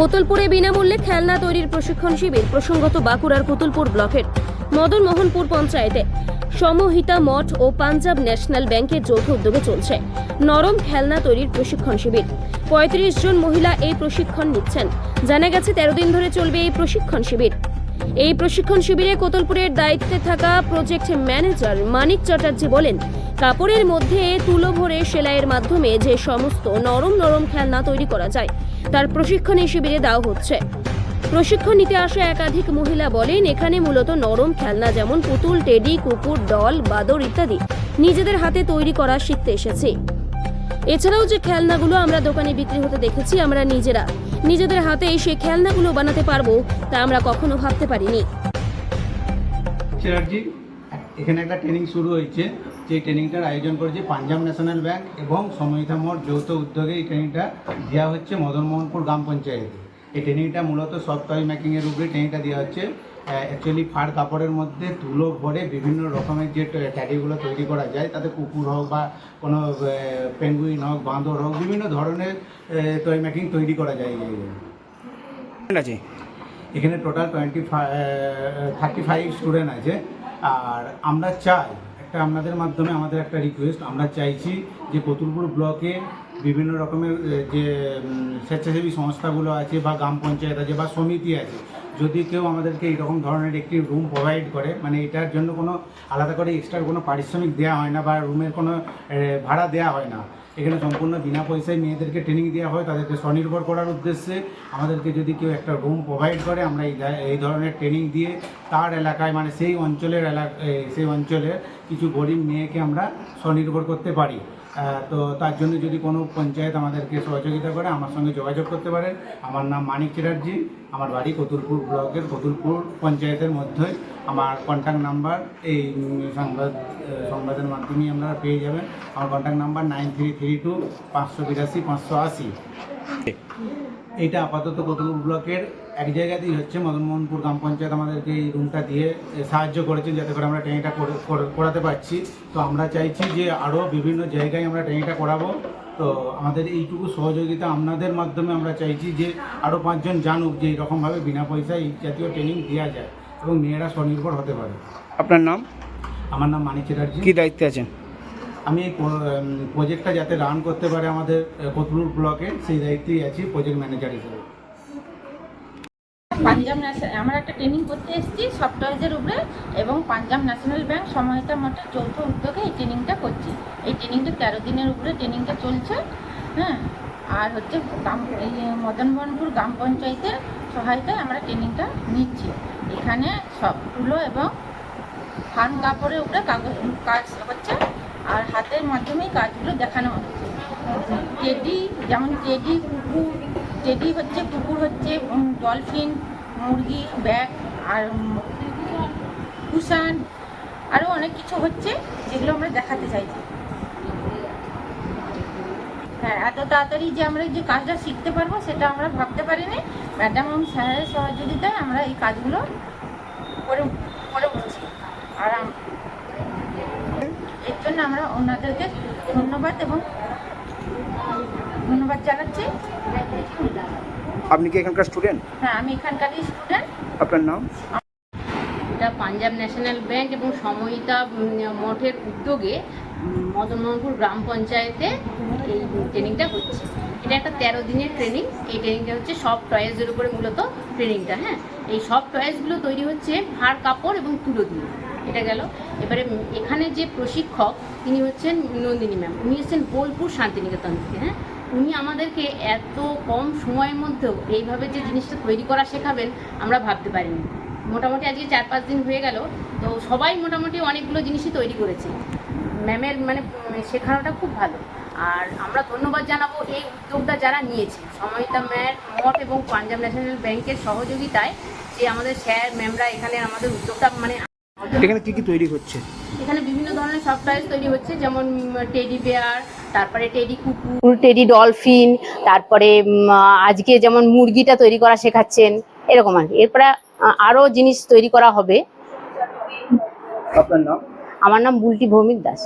কোতুলপুরে বিনামূল্যে খেলনা তৈরির প্রশিক্ষণ শিবির প্রসঙ্গত বাঁকুড়ার কোতলপুর ব্লকের মদন মোহনপুর পঞ্চায়েতে। সমহিতা মঠ ও পাঞ্জাব ন্যাশনাল ব্যাংকের যৌথ উদ্যোগে চলছে নরম খেলনা তৈরির প্রশিক্ষণ শিবির। পঁয়ত্রিশ জন মহিলা এই প্রশিক্ষণ নিচ্ছেন। জানা গেছে তেরো দিন ধরে চলবে এই প্রশিক্ষণ শিবির। এই প্রশিক্ষণ শিবিরে কোতলপুরের দায়িত্বে থাকা প্রজেক্ট ম্যানেজার মানিক চ্যাটার্জি বলেন, কাপড়ের মধ্যে তুলো ভরে সেলাইয়ের মাধ্যমে যে সমস্ত নরম নরম খেলনা তৈরি করা যায়, তার প্রশিক্ষণ এই শিবিরে দেওয়া হচ্ছে। প্রশিক্ষণ নিতে আসা একাধিক মহিলা বলেন, এখানে মূলত নরম খেলনা যেমন পুতুল, টেডি, কুকুর, ডল, বাদর ইত্যাদি নিজেদের হাতে তৈরি করা শিখতে এসেছে। এছাড়াও যে খেলনাগুলো আমরা দোকানে বিক্রি হতে দেখেছি, আমরা নিজেরা নিজেদের হাতেই সেই খেলনাগুলো বানাতে পারব তা আমরা কখনো ভাবতে পারিনি। চ্যাটার্জি এখানে একটা ট্রেনিং শুরু হয়েছে। যে ট্রেনিংটার আয়োজন করেছে পাঞ্জাব ন্যাশনাল ব্যাংক এবং সমহিতা মোড় যৌথ উদ্যোগে এই ট্রেনিংটা দেওয়া হচ্ছে মদনমোহনপুর গ্রাম পঞ্চায়েতে। এই ট্রেনিংটা মূলত সফট টয় মেকিংয়ের উপরে ট্রেনিংটা দেওয়া হচ্ছে। অ্যাকচুয়ালি ফাড় কাপড়ের মধ্যে তুলো ভরে বিভিন্ন রকমের যে ট্যাডিগুলো তৈরি করা যায় তাতে কুকুর হোক বা কোনো পেঙ্গুইন হোক বাঁদর হোক বিভিন্ন ধরনের টয় মেকিং তৈরি করা যায় আছে? এখানে total twenty thirty five student আছে। আর আমরা চাই একটা আপনাদের মাধ্যমে আমাদের একটা রিকোয়েস্ট আমরা চাইছি যে কতুলপুর ব্লকে বিভিন্ন রকমের যে স্বেচ্ছাসেবী সংস্থাগুলো আছে বা গ্রাম পঞ্চায়েত আছে বা সমিতি আছে যদি কেউ আমাদেরকে এইরকম ধরনের একটি রুম প্রোভাইড করে মানে এটার জন্য কোনো আলাদা করে এক্সট্রা কোনো পারিশ্রমিক দেওয়া হয় না বা রুমের কোনো ভাড়া দেওয়া হয় না। এখানে সম্পূর্ণ বিনা পয়সায় মেয়েদেরকে ট্রেনিং দেওয়া হয়, তাদেরকে স্বনির্ভর করার উদ্দেশ্যে আমাদেরকে যদি কেউ একটা রুম প্রোভাইড করে, আমরা এই ধরনের ট্রেনিং দিয়ে তার এলাকায় মানে সেই অঞ্চলের এলাকা সেই অঞ্চলের কিছু গরিব মেয়েকে আমরা স্বনির্ভর করতে পারি। তো তার জন্য যদি কোনো পঞ্চায়েত আমাদেরকে সহযোগিতা করে, আমার সঙ্গে যোগাযোগ করতে পারেন আমার নাম মানিক চ্যাটার্জি। আমার বাড়ি কতুলপুর ব্লকের কতুলপুর পঞ্চায়েতের মধ্যে। আমার কন্ট্যাক্ট নাম্বার এই সংবাদ সংবাদের মাধ্যমেই আপনারা পেয়ে যাবেন। আমার contact number nine three three two পাঁচশো বিরাশি, পাঁচশো আশি। এইটা আপাতত কতুলপুর ব্লকের এক জায়গাতেই হচ্ছে। মদনমোহনপুর গ্রাম পঞ্চায়েত আমাদেরকে এই রুমটা দিয়ে সাহায্য করেছেন যাতে করে আমরা ট্রেনিংটা করে- করে- করাতে পারছি। তো আমরা চাইছি যে আরও বিভিন্ন জায়গায় আমরা ট্রেনিংটা করাবো। তো আমাদের এইটুকু সহযোগিতা আপনাদের মাধ্যমে আমরা চাইছি যে আরও পাঁচজন জানুক যে এরকমভাবে বিনা পয়সায় এই জাতীয় ট্রেনিং দেওয়া যায় এবং মেয়েরা স্বনির্ভর হতে পারে। আপনার নাম? আমার নাম মানিক চ্যাটার্জি। কি দায়িত্বে আছেন? আমি এই প্রজেক্টটা যাতে রান করতে পারে আমাদের কতলুর ব্লকে, সেই দায়িত্বেই আছি প্রজেক্ট ম্যানেজার হিসেবে। পাঞ্জাব ন্যাশনাল আমরা একটা ট্রেনিং করতে এসেছি সফটওয়্যারের উপরে, এবং পাঞ্জাব ন্যাশনাল ব্যাংক সমাহিতা মঠের যৌথ উদ্যোগে এই ট্রেনিংটা করছি। এই ট্রেনিংটা তেরো দিনের উপরে ট্রেনিংটা চলছে হ্যাঁ? আর হচ্ছে গ্রাম এই মদনমোহনপুর গ্রাম পঞ্চায়েতের সহায়তায় আমরা ট্রেনিংটা নিচ্ছি। এখানে সব তুলো এবং থান কাপড়ের উপরে কাগজ কাজ হচ্ছে আর হাতের মাধ্যমেই কাজগুলো দেখানো হচ্ছে। টেডি, যেমন টেডি কুকুর, টেডি হচ্ছে কুকুর হচ্ছে ডলফিন, মুরগি, ব্যাগ, আর কুশান আরও অনেক কিছু হচ্ছে যেগুলো আমরা দেখাতে চাইছি। হ্যাঁ এত তাড়াতাড়ি যে আমরা যে কাজটা শিখতে পারব সেটা আমরা ভাবতে পারিনি। ম্যাডাম এবং স্যারের সহযোগিতায় আমরা এই কাজগুলো করে করে উঠছি আর জন্য আমরা ওনাদেরকে ধন্যবাদ এবং ধন্যবাদ জানাচ্ছি। আপনি কি এখানকার স্টুডেন্ট হ্যাঁ আমি এখানকারই স্টুডেন্ট আপনার নাম? এটা পাঞ্জাব ন্যাশনাল ব্যাংক এবং সময়িতা মঠের উদ্যোগে মদনমোহনপুর গ্রাম পঞ্চায়েতে এই ট্রেনিংটা হচ্ছে। এটা একটা তেরো দিনের ট্রেনিং এই ট্রেনিংটা হচ্ছে সব টয়েসের উপরে মূলত ট্রেনিংটা হ্যাঁ? এই সব টয়েসগুলো তৈরি হচ্ছে ফাড় কাপড় এবং তুলো দিয়ে। এটা গেল। এবারে এখানে যে প্রশিক্ষক, তিনি হচ্ছেন নন্দিনী ম্যাম। উনি হচ্ছেন বোলপুর শান্তিনিকেতন থেকে হ্যাঁ? উনি আমাদেরকে এত কম সময়ের মধ্যেও এইভাবে যে জিনিসটা তৈরি করা শেখাবেন, আমরা ভাবতে পারিনি। মোটামুটি আজকে চার পাঁচ দিন হয়ে গেল, তো সবাই মোটামুটি অনেকগুলো জিনিসই তৈরি করেছে। ম্যামের মানে শেখানোটা খুব ভালো। আর আমরা ধন্যবাদ জানাব এই উদ্যোগটা যারা নিয়েছে। সময়িতা ম্যাম, মঠ এবং পাঞ্জাব ন্যাশনাল ব্যাংকের সহযোগিতায় যে আমাদের স্যার, ম্যামরা এখানে আমাদের উদ্যোগটা মানে এখানে কি কি তৈরি হচ্ছে? এখানে বিভিন্ন ধরনের সফট টয়েস তৈরি হচ্ছে যেমন টেডি বেয়ার তারপরে টেডি কুকুর। টেডি ডলফিন তারপরে আজকে যেমন মুরগিটা তৈরি করা শেখাচ্ছেন এরকম আর কি। এরপরে আরও জিনিস তৈরি করা হবে। আপনার নাম? আমার নাম বুলটি ভৌমিক দাস।